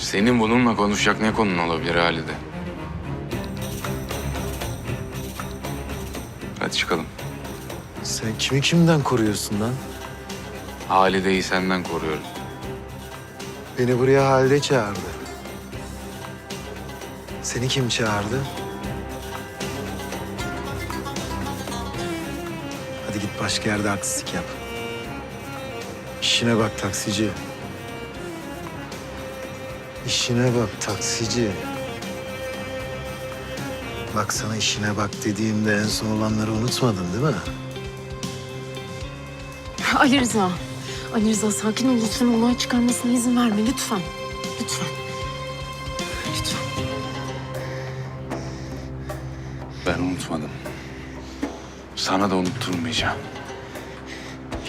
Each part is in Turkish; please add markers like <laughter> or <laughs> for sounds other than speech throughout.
Senin bununla konuşacak ne konun olabilir Halide? Hadi çıkalım. Sen kimi kimden koruyorsun lan? Halide'yi senden koruyorum. Beni buraya Halide çağırdı. Seni kim çağırdı? Hadi git başka yerde artistlik yap. İşine bak taksici. İşine bak taksici. Bak sana işine bak dediğimde en son olanları unutmadın değil mi? <laughs> Ali Rıza. Ali Rıza sakin ol lütfen olay çıkarmasına izin verme lütfen. Lütfen. Lütfen. Ben unutmadım. Sana da unutturmayacağım.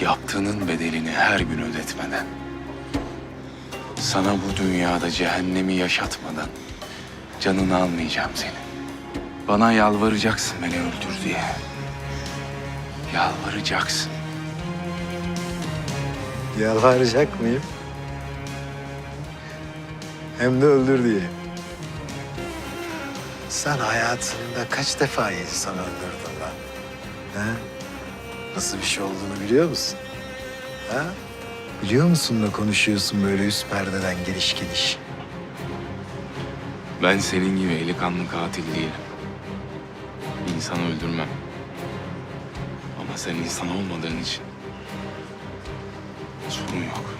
Yaptığının bedelini her gün ödetmeden. Sana bu dünyada cehennemi yaşatmadan canını almayacağım senin. Bana yalvaracaksın beni öldür diye. Yalvaracaksın. Yalvaracak mıyım? Hem de öldür diye. Sen hayatında kaç defa insan öldürdün lan? He? Nasıl bir şey olduğunu biliyor musun? Ha? Biliyor musun da konuşuyorsun böyle üst perdeden geliş geliş. Ben senin gibi eli kanlı katil değilim. İnsan öldürmem. Ama sen insan olmadığın için sorun yok.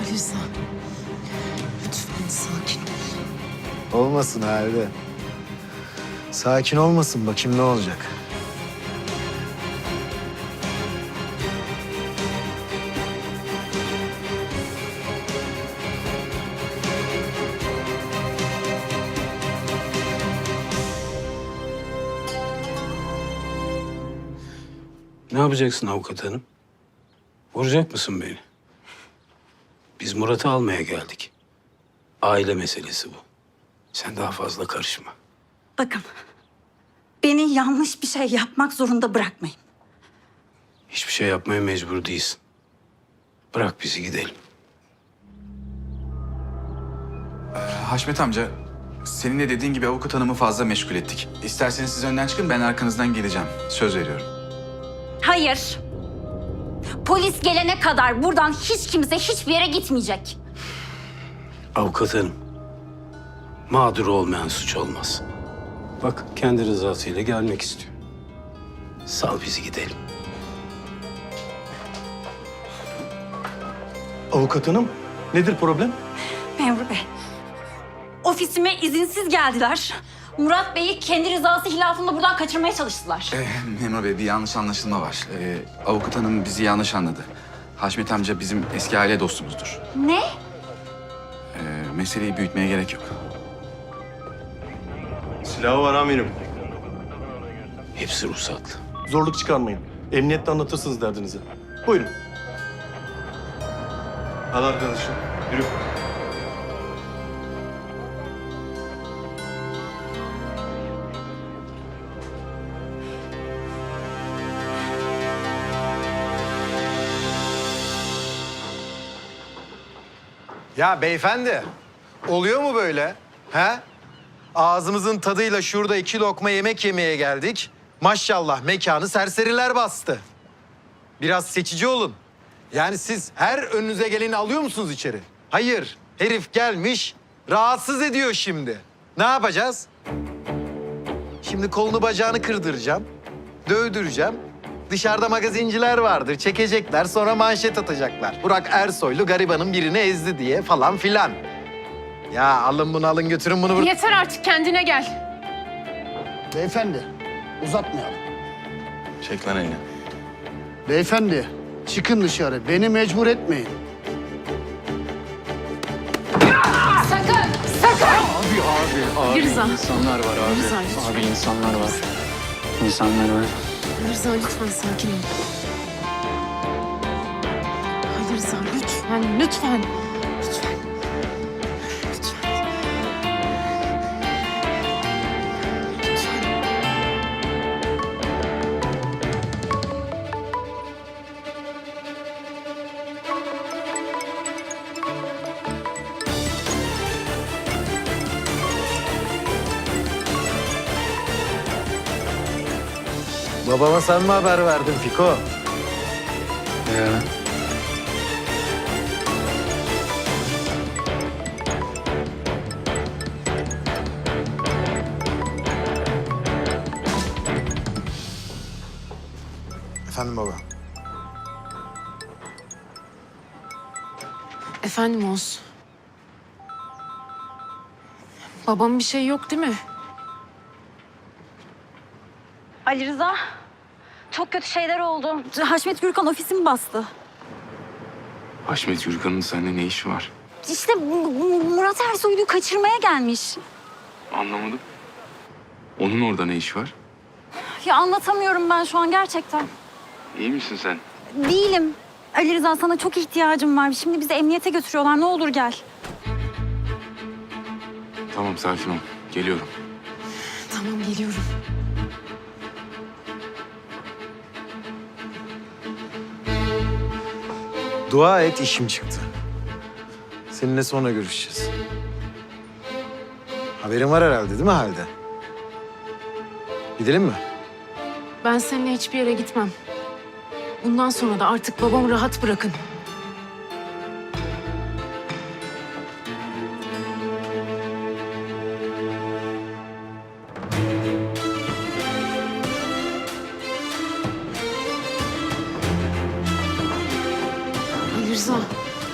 Ali Rıza. Lütfen sakin ol. Olmasın halde. Sakin olmasın bakayım ne olacak. Ne yapacaksın avukat hanım? Vuracak mısın beni? Biz Murat'ı almaya geldik. Aile meselesi bu. Sen daha fazla karışma. Bakın. Beni yanlış bir şey yapmak zorunda bırakmayın. Hiçbir şey yapmaya mecbur değilsin. Bırak bizi gidelim. Haşmet amca, senin de dediğin gibi avukat hanımı fazla meşgul ettik. İsterseniz siz önden çıkın, ben arkanızdan geleceğim. Söz veriyorum. Hayır. Polis gelene kadar buradan hiç kimse hiçbir yere gitmeyecek. Avukat hanım. Mağduru olmayan suç olmaz. Bak kendi rızasıyla gelmek istiyor. Sal bizi gidelim. Avukat hanım, nedir problem? Memur Bey. Ofisime izinsiz geldiler. Murat Bey'i kendi rızası hilafında buradan kaçırmaya çalıştılar. Ee, Memur Bey, bir yanlış anlaşılma var. Ee, avukat hanım bizi yanlış anladı. Haşmet amca bizim eski aile dostumuzdur. Ne? Ee, meseleyi büyütmeye gerek yok. Silahı var amirim. Hepsi ruhsatlı. Zorluk çıkarmayın. Emniyette anlatırsınız derdinizi. Buyurun. Al arkadaşım. Yürü. Ya beyefendi, oluyor mu böyle? He? Ağzımızın tadıyla şurada iki lokma yemek yemeye geldik. Maşallah mekanı serseriler bastı. Biraz seçici olun. Yani siz her önünüze geleni alıyor musunuz içeri? Hayır, herif gelmiş, rahatsız ediyor şimdi. Ne yapacağız? Şimdi kolunu bacağını kırdıracağım, dövdüreceğim. Dışarıda magazinciler vardır, çekecekler sonra manşet atacaklar. Burak Ersoylu garibanın birini ezdi diye falan filan. Ya alın bunu alın götürün bunu. bur- Yeter artık kendine gel. Beyefendi, uzatmayalım. Çek lan elini. Beyefendi, çıkın dışarı. Beni mecbur etmeyin. Sakın! Sakın! Abi abi abi Rıza. insanlar var abi. Abi insanlar var. İnsanlar var. Rıza lütfen sakin ol. Ali Rıza lütfen. Lütfen. Babama sen mi haber verdin Fiko? Ya. Efendim baba. Efendim Oğuz. Babam bir şey yok değil mi? Ali Rıza, çok kötü şeyler oldu. Haşmet Gürkan ofisimi bastı. Haşmet Yurkan'ın seninle ne işi var? İşte Murat Ersoy'u kaçırmaya gelmiş. Anlamadım. Onun orada ne işi var? Ya anlatamıyorum ben şu an gerçekten. İyi misin sen? Değilim. Ali Rıza sana çok ihtiyacım var. Şimdi bizi emniyete götürüyorlar. Ne olur gel. Tamam sakin ol. Geliyorum. Tamam geliyorum. Dua et işim çıktı. Seninle sonra görüşeceğiz. Haberin var herhalde değil mi halde? Gidelim mi? Ben seninle hiçbir yere gitmem. Bundan sonra da artık babamı rahat bırakın.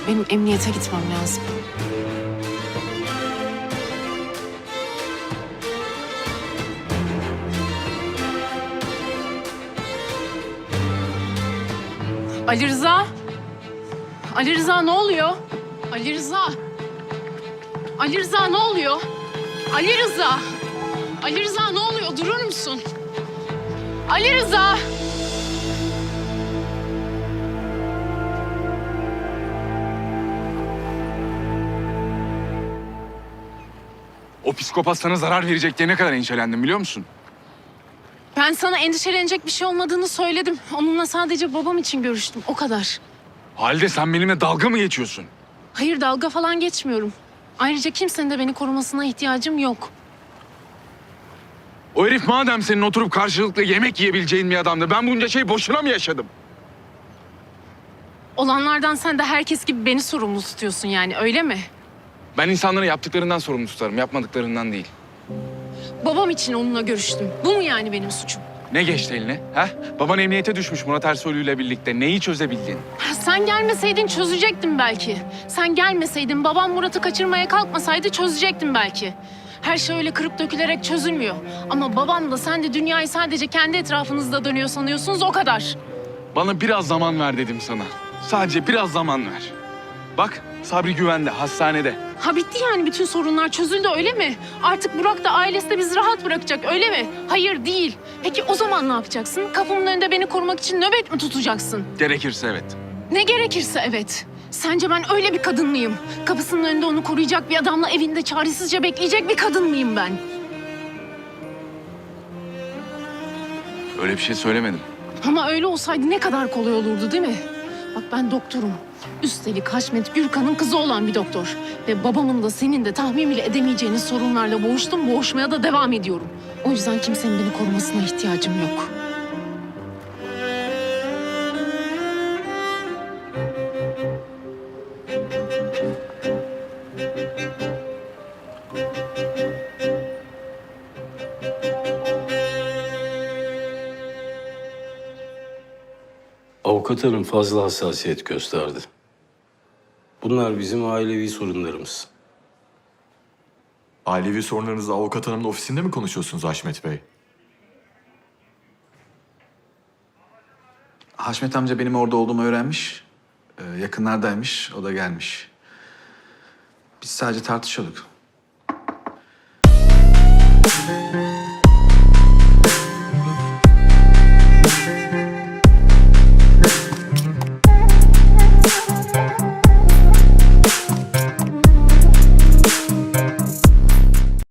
Benim emniyete gitmem lazım. Ali Rıza. Ali Rıza ne oluyor? Ali Rıza. Ali Rıza ne oluyor? Ali Rıza. Ali Rıza ne oluyor? Durur musun? Ali Rıza. O psikopat sana zarar verecek diye ne kadar endişelendim biliyor musun? Ben sana endişelenecek bir şey olmadığını söyledim. Onunla sadece babam için görüştüm. O kadar. Halde sen benimle dalga mı geçiyorsun? Hayır dalga falan geçmiyorum. Ayrıca kimsenin de beni korumasına ihtiyacım yok. O herif madem senin oturup karşılıklı yemek yiyebileceğin bir adamdı. Ben bunca şey boşuna mı yaşadım? Olanlardan sen de herkes gibi beni sorumlu tutuyorsun yani öyle mi? Ben insanları yaptıklarından sorumlu tutarım, yapmadıklarından değil. Babam için onunla görüştüm. Bu mu yani benim suçum? Ne geçti eline? Ha? Baban emniyete düşmüş Murat Ersoylu ile birlikte. Neyi çözebildin? Ha, Sen gelmeseydin çözecektim belki. Sen gelmeseydin babam Murat'ı kaçırmaya kalkmasaydı çözecektim belki. Her şey öyle kırıp dökülerek çözülmüyor. Ama babam da sen de dünyayı sadece kendi etrafınızda dönüyor sanıyorsunuz o kadar. Bana biraz zaman ver dedim sana. Sadece biraz zaman ver. Bak Sabri güvende, hastanede. Ha bitti yani bütün sorunlar çözüldü öyle mi? Artık Burak da ailesi de bizi rahat bırakacak öyle mi? Hayır değil. Peki o zaman ne yapacaksın? Kapımın önünde beni korumak için nöbet mi tutacaksın? Gerekirse evet. Ne gerekirse evet. Sence ben öyle bir kadın mıyım? Kapısının önünde onu koruyacak bir adamla evinde çaresizce bekleyecek bir kadın mıyım ben? Öyle bir şey söylemedim. Ama öyle olsaydı ne kadar kolay olurdu değil mi? Bak ben doktorum. Üstelik Haşmet Gürkan'ın kızı olan bir doktor. Ve babamın da senin de tahmin bile edemeyeceğiniz sorunlarla boğuştum, boğuşmaya da devam ediyorum. O yüzden kimsenin beni korumasına ihtiyacım yok. Pınar'ın fazla hassasiyet gösterdi. Bunlar bizim ailevi sorunlarımız. Ailevi sorunlarınızı avukat hanımın ofisinde mi konuşuyorsunuz Haşmet Bey? Haşmet amca benim orada olduğumu öğrenmiş. Ee, yakınlardaymış, o da gelmiş. Biz sadece tartışıyorduk.